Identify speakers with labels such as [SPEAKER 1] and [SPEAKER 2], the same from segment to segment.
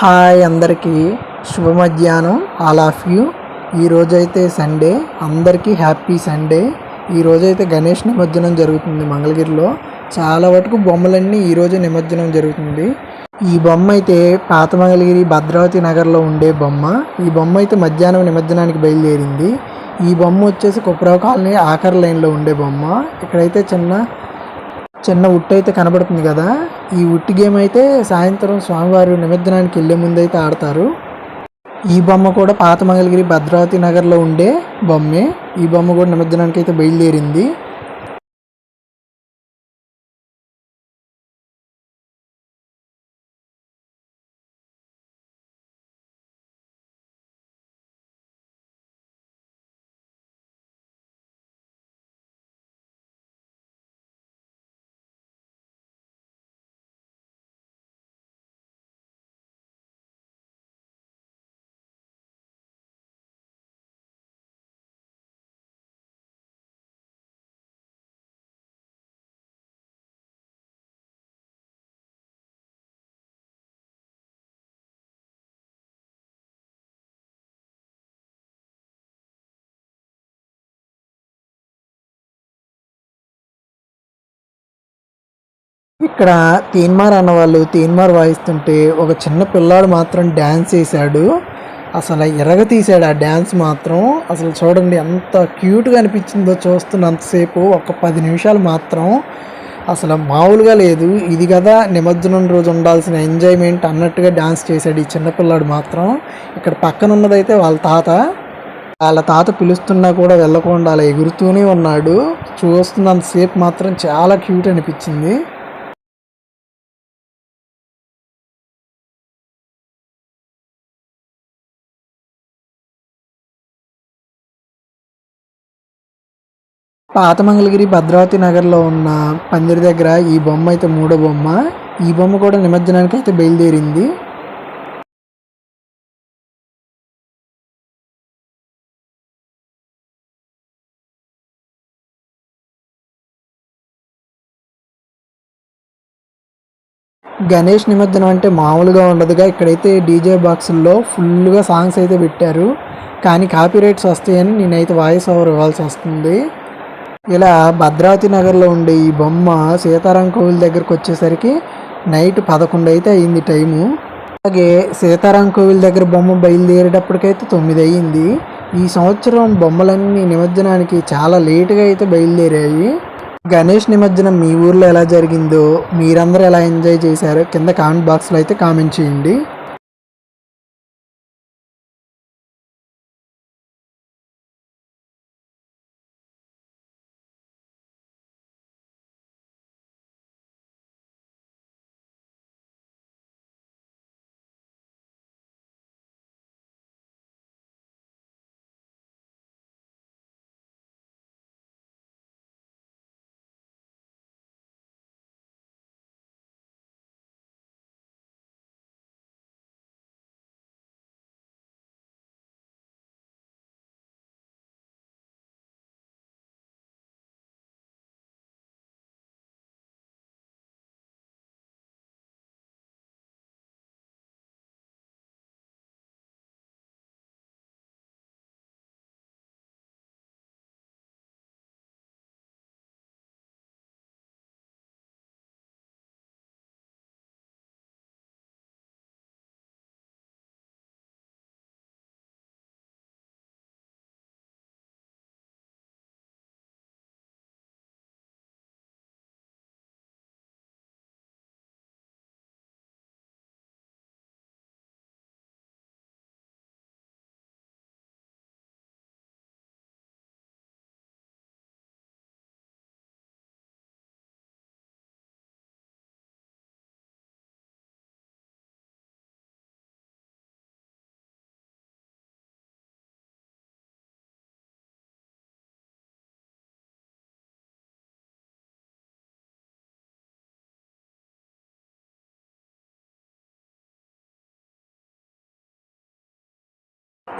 [SPEAKER 1] hi అందరికీ శుభ మధ్యాహ్నం ఆల్ ఆఫ్ యూ ఈరోజైతే సండే అందరికీ హ్యాపీ సండే ఈరోజైతే గణేష్ నిమజ్జనం జరుగుతుంది మంగళగిరిలో చాలా వరకు బొమ్మలన్నీ ఈరోజు నిమజ్జనం జరుగుతుంది ఈ బొమ్మ అయితే పాత మంగళగిరి భద్రావతి నగర్లో ఉండే బొమ్మ ఈ బొమ్మ అయితే మధ్యాహ్నం నిమజ్జనానికి బయలుదేరింది ఈ బొమ్మ వచ్చేసి కుప్రవ కాలనీ ఆఖర్ లైన్లో ఉండే బొమ్మ ఇక్కడైతే చిన్న చిన్న ఉట్టు అయితే కనబడుతుంది కదా ఈ ఉట్టి గేమ్ అయితే సాయంత్రం స్వామివారి నిమజ్జనానికి వెళ్ళే ముందు అయితే ఆడతారు ఈ బొమ్మ కూడా పాత మంగళగిరి భద్రావతి నగర్లో ఉండే బొమ్మే ఈ బొమ్మ కూడా నిమజ్జనానికి అయితే బయలుదేరింది ఇక్కడ తీన్మార్ అన్నవాళ్ళు తీన్మార్ వాయిస్తుంటే ఒక చిన్న పిల్లాడు మాత్రం డ్యాన్స్ వేశాడు అసలు ఎరగ తీశాడు ఆ డ్యాన్స్ మాత్రం అసలు చూడండి ఎంత క్యూట్గా అనిపించిందో చూస్తున్నంతసేపు ఒక పది నిమిషాలు మాత్రం అసలు మామూలుగా లేదు ఇది కదా నిమజ్జనం రోజు ఉండాల్సిన ఎంజాయ్మెంట్ అన్నట్టుగా డ్యాన్స్ చేశాడు ఈ చిన్నపిల్లాడు మాత్రం ఇక్కడ పక్కన ఉన్నదైతే వాళ్ళ తాత వాళ్ళ తాత పిలుస్తున్నా కూడా వెళ్ళకుండా అలా ఎగురుతూనే ఉన్నాడు చూస్తున్నంతసేపు మాత్రం చాలా క్యూట్ అనిపించింది పాత మంగళగిరి భద్రావతి నగర్లో ఉన్న పందిరి దగ్గర ఈ బొమ్మ అయితే మూడో బొమ్మ ఈ బొమ్మ కూడా నిమజ్జనానికి అయితే బయలుదేరింది గణేష్ నిమజ్జనం అంటే మామూలుగా ఉండదుగా ఇక్కడైతే డీజే బాక్సుల్లో ఫుల్గా సాంగ్స్ అయితే పెట్టారు కానీ కాపీ రైట్స్ వస్తాయని నేనైతే వాయిస్ ఓవర్ ఇవ్వాల్సి వస్తుంది ఇలా భద్రావతి నగర్లో ఉండే ఈ బొమ్మ సీతారాం కోవిల్ దగ్గరకు వచ్చేసరికి నైట్ పదకొండు అయితే అయింది టైము అలాగే సీతారాం కోవిల్ దగ్గర బొమ్మ బయలుదేరేటప్పటికైతే తొమ్మిది అయ్యింది ఈ సంవత్సరం బొమ్మలన్నీ నిమజ్జనానికి చాలా లేటుగా అయితే బయలుదేరాయి గణేష్ నిమజ్జనం మీ ఊర్లో ఎలా జరిగిందో మీరందరూ ఎలా ఎంజాయ్ చేశారో కింద కామెంట్ బాక్స్లో అయితే కామెంట్ చేయండి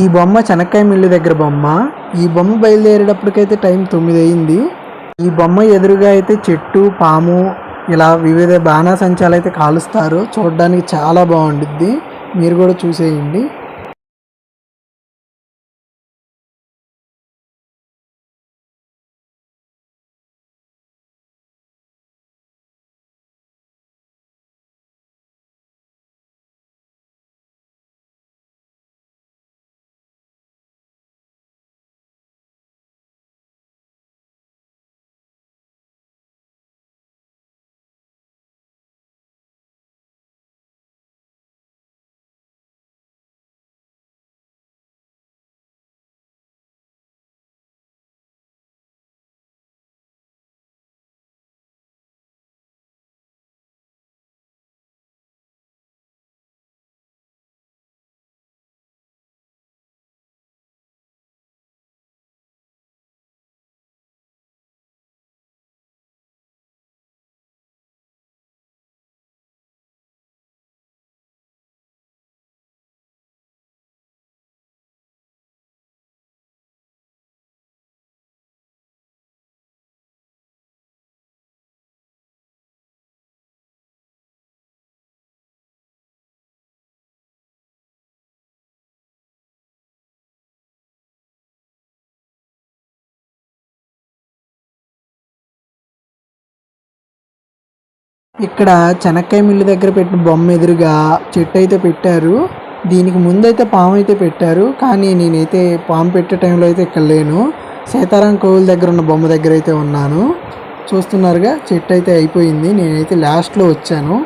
[SPEAKER 1] ఈ బొమ్మ చెనక్కాయ మిల్లు దగ్గర బొమ్మ ఈ బొమ్మ బయలుదేరేటప్పటికైతే టైం తొమ్మిది అయింది ఈ బొమ్మ ఎదురుగా అయితే చెట్టు పాము ఇలా వివిధ బాణాసంచాలు అయితే కాలుస్తారు చూడడానికి చాలా బాగుంటుంది మీరు కూడా చూసేయండి ఇక్కడ చెనక్కాయ మిల్లు దగ్గర పెట్టిన బొమ్మ ఎదురుగా చెట్టు అయితే పెట్టారు దీనికి ముందైతే పాము అయితే పెట్టారు కానీ నేనైతే పాము పెట్టే టైంలో అయితే ఇక్కడ లేను సీతారాం కోవిల్ దగ్గర ఉన్న బొమ్మ దగ్గర అయితే ఉన్నాను చూస్తున్నారుగా చెట్టు అయితే అయిపోయింది నేనైతే లాస్ట్లో వచ్చాను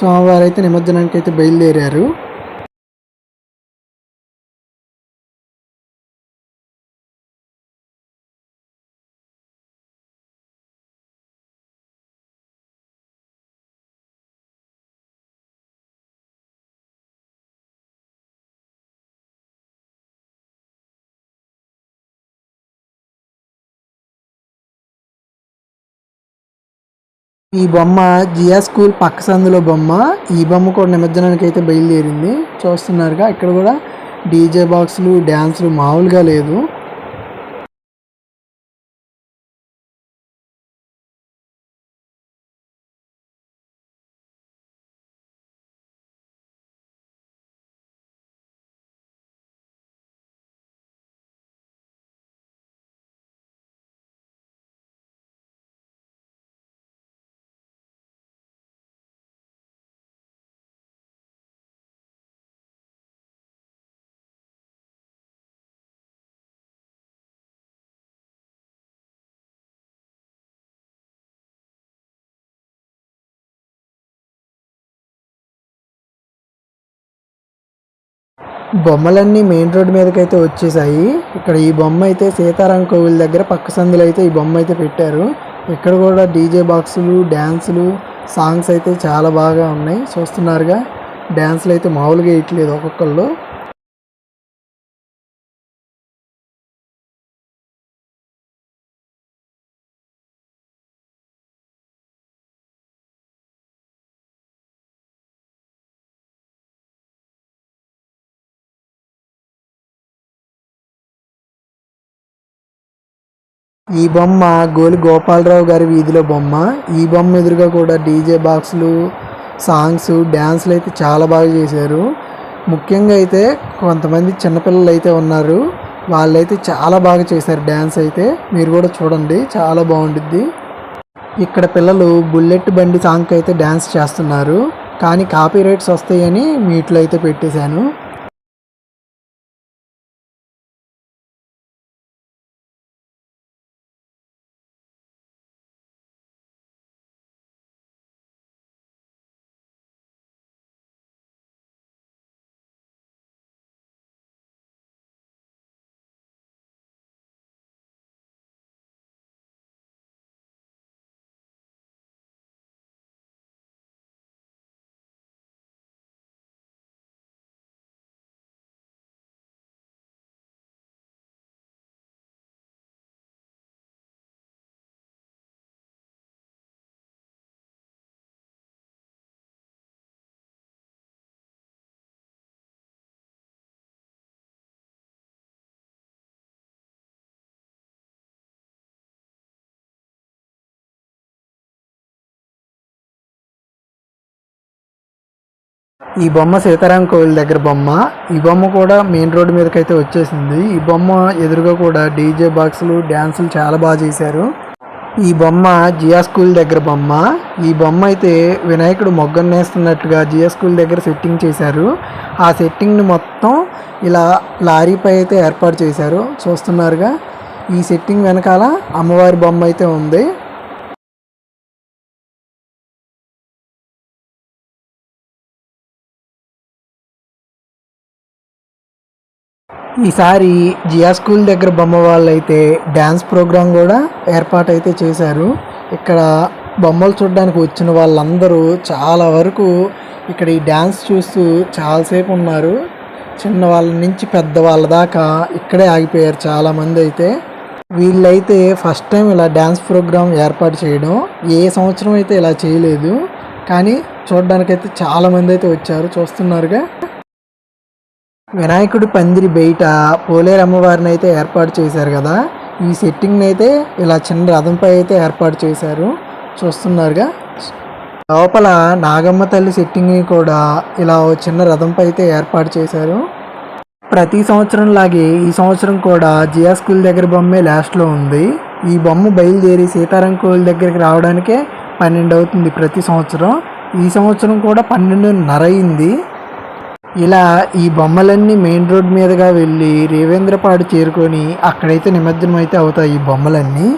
[SPEAKER 1] సోమవారం అయితే నిమజ్జనానికి అయితే బయలుదేరారు ఈ బొమ్మ జియా స్కూల్ పక్క సందులో బొమ్మ ఈ బొమ్మ కూడా నిమజ్జనానికి అయితే బయలుదేరింది చూస్తున్నారుగా ఇక్కడ కూడా డీజే బాక్సులు డ్యాన్సులు మామూలుగా లేదు బొమ్మలన్నీ మెయిన్ రోడ్ మీదకైతే వచ్చేసాయి ఇక్కడ ఈ బొమ్మ అయితే సీతారాం కోవిల్ దగ్గర పక్క సందులు అయితే ఈ బొమ్మ అయితే పెట్టారు ఇక్కడ కూడా డీజే బాక్సులు డ్యాన్సులు సాంగ్స్ అయితే చాలా బాగా ఉన్నాయి చూస్తున్నారుగా డ్యాన్సులు అయితే మామూలుగా ఇట్లేదు ఒక్కొక్కళ్ళు ఈ బొమ్మ గోలి గోపాలరావు గారి వీధిలో బొమ్మ ఈ బొమ్మ ఎదురుగా కూడా డీజే బాక్సులు సాంగ్స్ డ్యాన్స్లు అయితే చాలా బాగా చేశారు ముఖ్యంగా అయితే కొంతమంది చిన్నపిల్లలు అయితే ఉన్నారు వాళ్ళైతే చాలా బాగా చేశారు డ్యాన్స్ అయితే మీరు కూడా చూడండి చాలా బాగుండిద్ది ఇక్కడ పిల్లలు బుల్లెట్ బండి సాంగ్కి అయితే డ్యాన్స్ చేస్తున్నారు కానీ కాపీ రైట్స్ వస్తాయని మీట్లో అయితే పెట్టేశాను ఈ బొమ్మ సీతారాం కోవిల్ దగ్గర బొమ్మ ఈ బొమ్మ కూడా మెయిన్ రోడ్డు మీదకి అయితే వచ్చేసింది ఈ బొమ్మ ఎదురుగా కూడా డీజే బాక్సులు డ్యాన్సులు చాలా బాగా చేశారు ఈ బొమ్మ జియా స్కూల్ దగ్గర బొమ్మ ఈ బొమ్మ అయితే వినాయకుడు మొగ్గను నేస్తున్నట్టుగా జియా స్కూల్ దగ్గర సెట్టింగ్ చేశారు ఆ సెట్టింగ్ని మొత్తం ఇలా లారీపై అయితే ఏర్పాటు చేశారు చూస్తున్నారుగా ఈ సెట్టింగ్ వెనకాల అమ్మవారి బొమ్మ అయితే ఉంది ఈసారి జియా స్కూల్ దగ్గర బొమ్మ వాళ్ళైతే డ్యాన్స్ ప్రోగ్రాం కూడా ఏర్పాటైతే చేశారు ఇక్కడ బొమ్మలు చూడడానికి వచ్చిన వాళ్ళందరూ చాలా వరకు ఇక్కడ ఈ డ్యాన్స్ చూస్తూ చాలాసేపు ఉన్నారు చిన్న వాళ్ళ నుంచి పెద్దవాళ్ళ దాకా ఇక్కడే ఆగిపోయారు చాలామంది అయితే వీళ్ళైతే ఫస్ట్ టైం ఇలా డ్యాన్స్ ప్రోగ్రాం ఏర్పాటు చేయడం ఏ సంవత్సరం అయితే ఇలా చేయలేదు కానీ చూడడానికైతే చాలామంది అయితే వచ్చారు చూస్తున్నారుగా వినాయకుడి పందిరి బయట పోలేరు అమ్మవారిని అయితే ఏర్పాటు చేశారు కదా ఈ సెట్టింగ్ని అయితే ఇలా చిన్న రథంపై అయితే ఏర్పాటు చేశారు చూస్తున్నారుగా లోపల నాగమ్మ తల్లి సెట్టింగ్ని కూడా ఇలా చిన్న రథంపై అయితే ఏర్పాటు చేశారు ప్రతి సంవత్సరం లాగే ఈ సంవత్సరం కూడా జియా స్కూల్ దగ్గర బొమ్మే లాస్ట్లో ఉంది ఈ బొమ్మ బయలుదేరి సీతారాం కోవిల్ దగ్గరికి రావడానికే పన్నెండు అవుతుంది ప్రతి సంవత్సరం ఈ సంవత్సరం కూడా పన్నెండున్నర అయింది ఇలా ఈ బొమ్మలన్నీ మెయిన్ రోడ్ మీదుగా వెళ్ళి రేవేంద్రపాడు చేరుకొని అక్కడైతే నిమజ్జనం అయితే అవుతాయి ఈ బొమ్మలన్నీ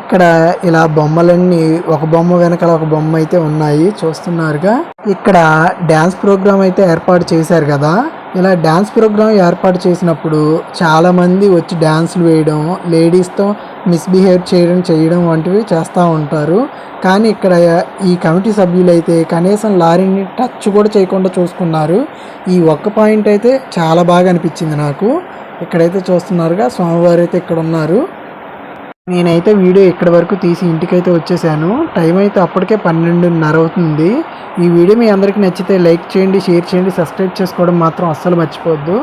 [SPEAKER 1] ఇక్కడ ఇలా బొమ్మలన్నీ ఒక బొమ్మ వెనకాల ఒక బొమ్మ అయితే ఉన్నాయి చూస్తున్నారుగా ఇక్కడ డ్యాన్స్ ప్రోగ్రామ్ అయితే ఏర్పాటు చేశారు కదా ఇలా డ్యాన్స్ ప్రోగ్రామ్ ఏర్పాటు చేసినప్పుడు చాలామంది వచ్చి డ్యాన్సులు వేయడం లేడీస్తో మిస్బిహేవ్ చేయడం చేయడం వంటివి చేస్తూ ఉంటారు కానీ ఇక్కడ ఈ కమిటీ సభ్యులైతే కనీసం లారీని టచ్ కూడా చేయకుండా చూసుకున్నారు ఈ ఒక్క పాయింట్ అయితే చాలా బాగా అనిపించింది నాకు ఇక్కడైతే చూస్తున్నారుగా స్వామివారు అయితే ఇక్కడ ఉన్నారు నేనైతే వీడియో ఇక్కడి వరకు తీసి ఇంటికైతే వచ్చేసాను టైం అయితే అప్పటికే పన్నెండున్నర అవుతుంది ఈ వీడియో మీ అందరికీ నచ్చితే లైక్ చేయండి షేర్ చేయండి సబ్స్క్రైబ్ చేసుకోవడం మాత్రం అస్సలు మర్చిపోవద్దు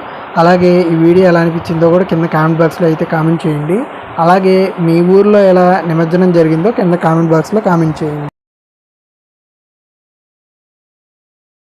[SPEAKER 1] అలాగే ఈ వీడియో ఎలా అనిపించిందో కూడా కింద కామెంట్ బాక్స్లో అయితే కామెంట్ చేయండి అలాగే మీ ఊర్లో ఎలా నిమజ్జనం జరిగిందో కింద కామెంట్ బాక్స్లో కామెంట్ చేయండి